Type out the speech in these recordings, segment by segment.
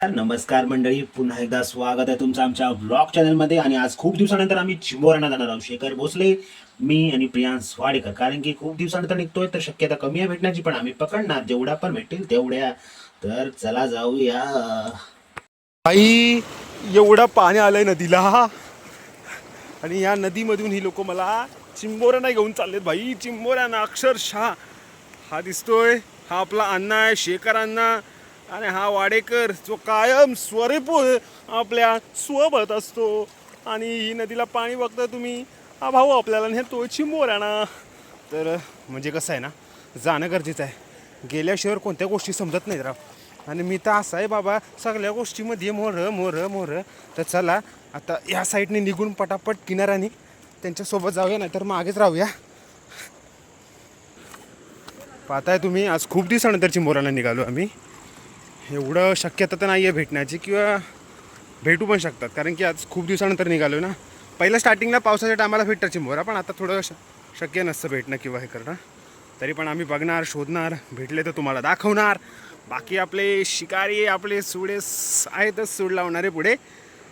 नमस्कार मंडळी पुन्हा एकदा स्वागत आहे तुमचं आमच्या ब्लॉग चॅनलमध्ये आणि आज खूप दिवसानंतर आम्ही चिंबोऱ्यांना जाणार आहोत. शेखर भोसले मी आणि प्रियांश वाडेकर. कारण की खूप दिवसानंतर निघतोय तर शक्यता कमी आहे भेटण्याची पण आम्ही पकडणार. जेवढ्या पण भेटतील तेवढ्या. तर चला जाऊया. आई एवढं पाणी आलंय नदीला. आणि या नदीमधून ही लोक मला चिंबोऱ्यांना घेऊन चाललेत भाई. चिंबोऱ्यांना अक्षरशः हा दिसतोय. हा आपला अण्णा आहे शेखर अण्णा. आणि हा वाडेकर जो कायम स्वरूप आपल्यासोबत असतो. आणि ही नदीला पाणी बघता तुम्ही हा भाऊ आपल्याला नेतोय चिंबोऱ्यांना. तर म्हणजे कसं आहे ना जाणं गरजेचं आहे. गेल्याशिवाय कोणत्या गोष्टी समजत नाहीत राव. आणि मी तर असं आहे बाबा सगळ्या गोष्टीमध्ये मोर मोर मोर. तर चला आता या साईडने निघून पटापट किनाऱ्याने त्यांच्यासोबत जाऊया नाही तर मागेच राहूया. पाहताय तुम्ही आज खूप दिवसानंतर चिंबोराला निघालो आम्ही. एवढं शक्यता तर नाही आहे भेटण्याची किंवा भेटू पण शकतात. कारण की आज खूप दिवसानंतर निघालो ना. पहिल्या स्टार्टिंगला पावसाच्या टायमाला भेटतात चिंबोरा पण आता थोडं श शक्य नसतं भेटणं किंवा हे करणं. तरी पण आम्ही बघणार शोधणार भेटले तर तुम्हाला दाखवणार. बाकी आपले शिकारी आपले सुडे आहेतच सूड लावणारे पुढे.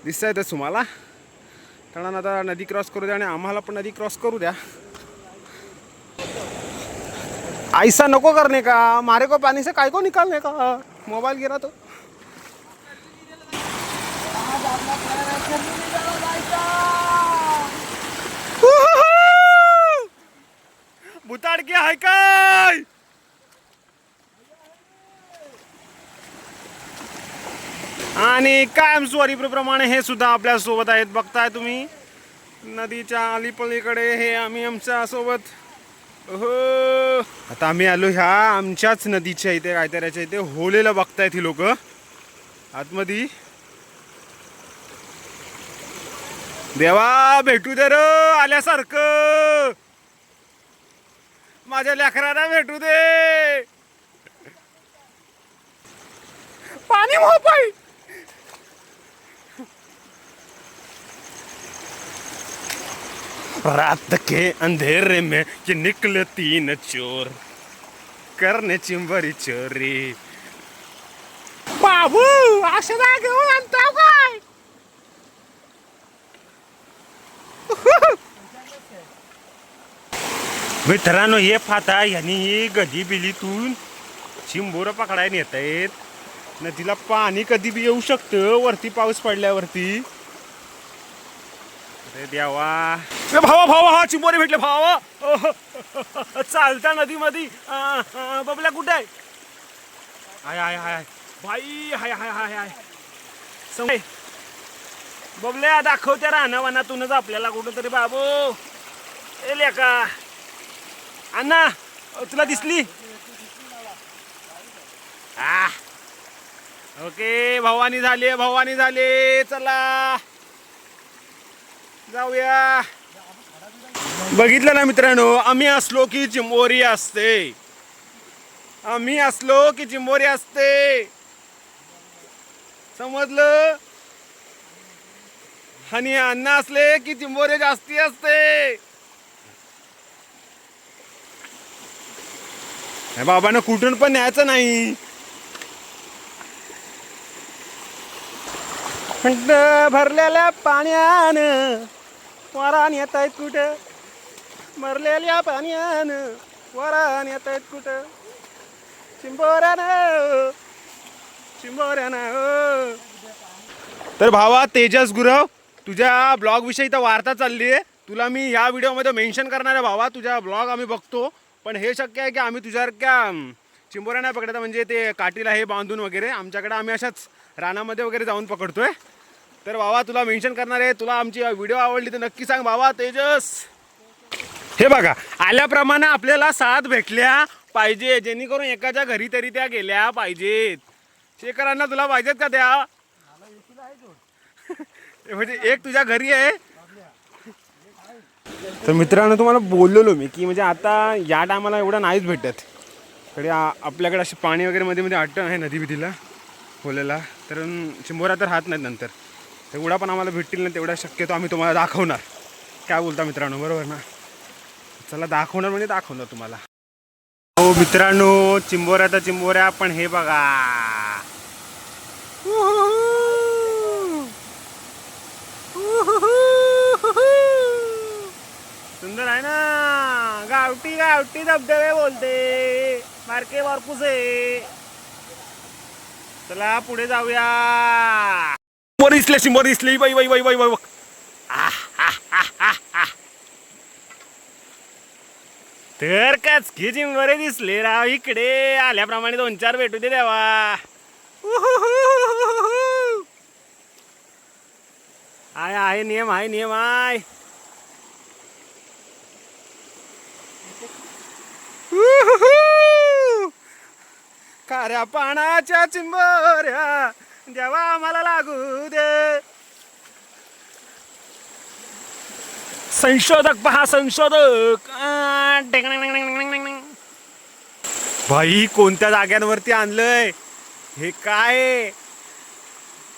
दिसत आहेतच तुम्हाला. कारण आता नदी क्रॉस करू द्या आणि आम्हाला पण नदी क्रॉस करू द्या. ऐसा नको करणे का? मारे को पाणीचं से काय को निकालने का? मोबाईल गिरा तो. भुताडकी आहे काय? आणि कायम स्वरूप्रमाणे हे सुद्धा आपल्यासोबत आहेत. बघताय तुम्ही. नदीच्या अलीपलीकडे हे आम्ही आमच्यासोबत आता आम्ही आलो ह्या आमच्याच नदीच्या इथे कायतऱ्याच्या इथे. होलेलं बघतायत ही लोक. आतमध्ये. देवा भेटू दे र आल्यासारखं. माझ्या लेकरांना भेटू दे. पाणी मोपाई रात के अंधेरे में ये निकले तीन चोर। करने चिंबरी चोरी। बाबू आशा घेऊन आणतो काय? मित्रांनो हे फाता यांनी ही गदी बिलीतून चिंबोरं पकडायला येत आहेत नदीला पाणी कधी बी येऊ शकतं वरती पाऊस पडल्यावरती. अरे देवा. ए भावा भावा हा चिंबोरे भेटले भावा. चालता नदीमध्ये. आ, बबल्या कुठे आहे? हाय हाय हाय बाई हाय हाय हाय हाय. समोर बबल्या दाखवत्या राहणावनातूनच आपल्याला कुठं तरी बाबू. ए लेका. अण्णा तुला दिसली? आ. ओके भवानी झाली भवानी झाली. चला. जाऊया. बघितलं ना मित्रांनो आम्ही असलो की चिंबोरी असते. आम्ही असलो की चिंबोरी असते. समजलं? आणि अन्न असले की चिंबोरे जास्ती असते. बाबांना कुठून पण न्यायचं नाही. भरलेल्या पाण्यानं वरान येत आहेत कुठं? मरलेल्या पाण्यानं वरान येत आहेत कुठं? चिंबोऱ्यानं चिंबोऱ्यानं. हो. तर भावा तेजस गुरव तुझ्या ब्लॉग विषयी तर वार्ता चालली आहे. तुला मी ह्या व्हिडिओमध्ये मेन्शन करणार आहे भावा. तुझ्या ब्लॉग आम्ही बघतो. पण हे शक्य आहे की आम्ही तुझ्यासारख्या अं, चिंबोऱ्या नाही पकडता. म्हणजे ते काठीला हे बांधून वगैरे. आमच्याकडे आम्ही अशाच रानामध्ये वगैरे जाऊन पकडतोय. तर बाबा तुला मेन्शन करणार आहे. तुला आमची व्हिडिओ आवडली तर नक्की सांग बाबा तेजस. हे बघा आल्याप्रमाणे आपल्याला साथ भेटल्या पाहिजे. जेणेकरून एकाच्या घरी तरी त्या गेल्या पाहिजेत. शेखरांना तुला पाहिजेत का त्या? म्हणजे एक तुझ्या घरी आहे. तर मित्रांनो तुम्हाला बोललेलो मी की म्हणजे आता या टायमाला एवढं नाहीच भेटत. कडे आपल्याकडे असे पाणी वगैरे मध्ये मध्ये आटण आहे नदी बिदीला खोलेला तर अं, तर हात नाहीत नंतर. तेवढा पण आम्हाला भेटतील ना तेवढ्या शक्यतो आम्ही तुम्हाला दाखवणार. काय बोलता मित्रांनो बरोबर ना? चला दाखवणार म्हणजे दाखवणार तुम्हाला. हो मित्रांनो चिंबोऱ्या तर चिंबोऱ्या पण हे बघा. सुंदर आहे ना? गावठी गावठी धबधबे बोलते. मार्के वारपूस आहे चला पुढे जाऊया. वर दिसले शिंबर दिसली. बाई बाई बाई बाई बाई तर काच घे चिंबरे दिसले राव इकडे. आल्याप्रमाणे दोन चार भेटू दे देवा. आय आहे नियम आहे नियम आहे कार्या पाण्याच्या चिंबऱ्या. देवा आम्हाला लागू दे. संशोधक पहा संशोधक. भाई कोणत्या जाग्यांवरती आणलंय? हे काय?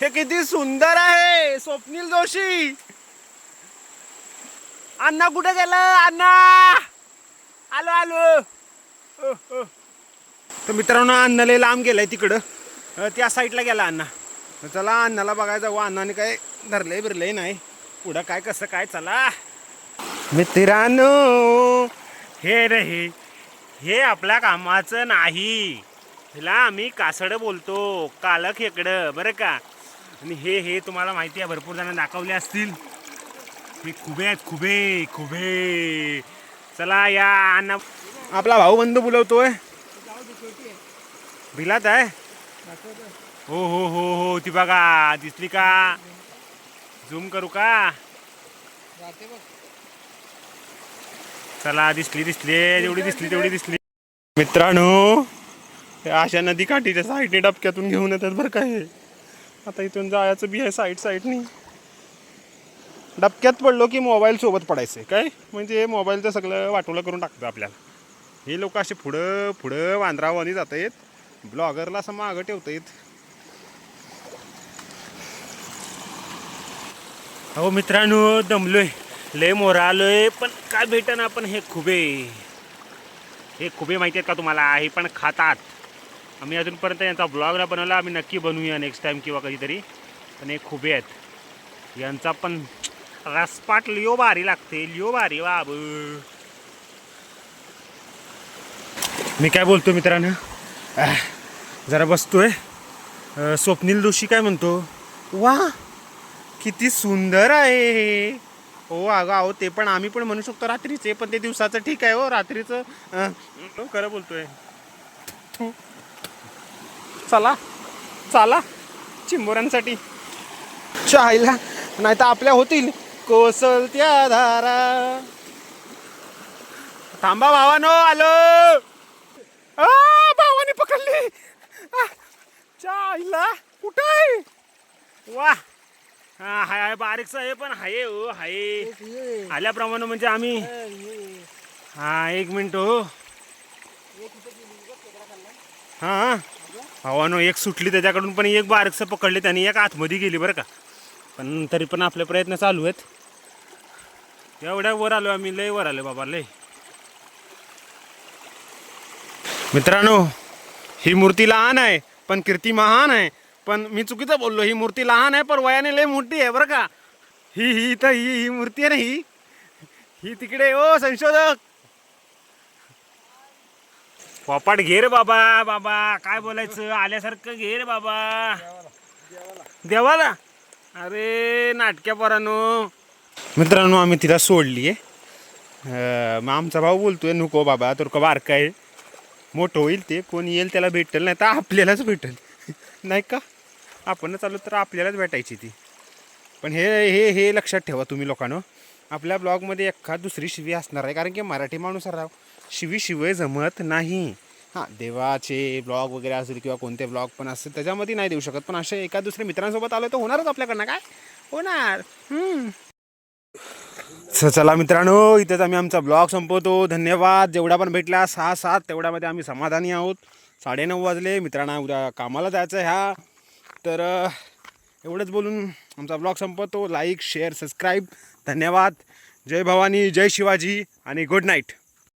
हे किती सुंदर आहे स्वप्नील जोशी. अण्णा कुठे गेलं? अण्णा! आलो आलो. तर मित्रांनो अण्णाला लांब गेलाय तिकडं. त्या साईडला गेला अण्णा. तर चला अण्णाला बघायचं जाऊ. अण्णाने काय धरलंय बिरलंय नाही. पुढं काय कसं काय चला. मित्रांनो हे रे हे हे आपल्या कामाचं नाही. हिला आम्ही कासड बोलतो कालं खेकडं बरं का? आणि हे हे तुम्हाला माहिती आहे भरपूर जण दाखवले असतील. हे खुबे आहेत खुबे खुबे. चला या अण्णा आपला भाऊ बंधू बोलवतोय. भिलात आहे? हो हो हो हो ती बघा दिसली का? झूम करू का? चला दिसली दिसली जेवढी दिसली तेवढी दिसली. मित्रांनो अशा नदी काठीच्या साईडने डबक्यातून घेऊन येतात बरं का हे. आता इथून जायचं बी आहे साईड साईडनी डबक्यात पडलो की मोबाईल सोबत पडायचं. काय? म्हणजे मोबाईलचं सगळं वाटोळं करून टाकतं आपल्याला. हे लोक असे पुढं पुढं वांद्रावानी जात आहेत ब्लॉगरला असं मागं ठेवता येत अहो मित्रांनो दमलोय. लय मोरा आलोय पण काय भेटन आपण हे खुबे? हे खुबे माहिती आहेत का तुम्हाला? हे पण खातात. आम्ही अजूनपर्यंत यांचा ब्लॉग नाही बनवला आम्ही नक्की बनवूया नेक्स्ट टाईम किंवा कधीतरी. पण हे खुबे आहेत. यांचा पण रसपाट लिओ भारी लागते लिओ भारी बाब. मी काय बोलतो मित्रांनो? जरा बसतोय. स्वप्नील जोशी काय म्हणतो? वा! किती सुंदर आहे हे. हो अगं अहो ते पण आम्ही पण म्हणू शकतो रात्रीचे पण ते दिवसाचं ठीक आहे हो रात्रीचं अं, हो, खरं बोलतोय. थू. चला चला चिंबोऱ्यांसाठी. चायला नाही तर आपल्या होतील कोसळत्या धारा. थांबा भावानो आलो. आ, भावाने पकडली. आ, चायला कुठं आहे? वा. हा हाय हाय बारीकसा आहे पण हाय हो हाय. आल्याप्रमाणे म्हणजे आम्ही हा एक मिनिट हो. हा हवानो एक सुटली त्याच्याकडून पण एक बारीकसं पकडली त्याने एक आतमध्ये गेली बरं का. पण तरी पण आपले प्रयत्न चालू आहेत. एवढ्या वर आलो आम्ही लय वर आलो बाबा लय. मित्रांनो ही मूर्ती लहान आहे पण कीर्ती महान आहे. पण मी चुकीचं बोललो ही मूर्ती लहान आहे पण वयाने लय मोठी आहे बरं का? ही ही तर ही ही मूर्ती आहे ना ही? ही तिकडे ओ संशोधक! पोपाट घे रे बाबा बाबा काय बोलायचं? आल्यासारखं घे रे बाबा. देवाला? अरे नाटक्या परानो. मित्रांनो आम्ही तिला सोडली आहे. मग आमचा भाऊ बोलतोय नको बाबा तर का बारका आहे. मोठं होईल ते कोण येईल त्याला भेटेल नाही तर आपल्यालाच भेटेल. नाही का? आपणच आलो तर आपल्यालाच भेटायची ती. पण हे हे हे लक्षात ठेवा तुम्ही लोकांनो. आपल्या ब्लॉगमध्ये एखाद दुसरी शिवी असणार आहे. कारण की मराठी माणूस राव शिवी शिवाय जमत नाही. हां देवाचे ब्लॉग वगैरे असेल किंवा कोणते ब्लॉग पण असतील त्याच्यामध्ये नाही देऊ शकत. पण असे एका दुसऱ्या मित्रांसोबत आलो तर होणारच आपल्याकडनं काय? होणार. चला मित्रांनो इथेच आम्ही आमचा ब्लॉग संपवतो. धन्यवाद. जेवढा पण भेटला सहा सात तेवढ्यामध्ये आम्ही समाधानी आहोत. साडेनऊ वाजले. मित्रांना उद्या कामाला जायचं आहे ह्या तर एवढंच बोलून आमचा ब्लॉग संपवतो लाईक शेअर सबस्क्राईब धन्यवाद. जय भवानी जय शिवाजी आणि गुड नाईट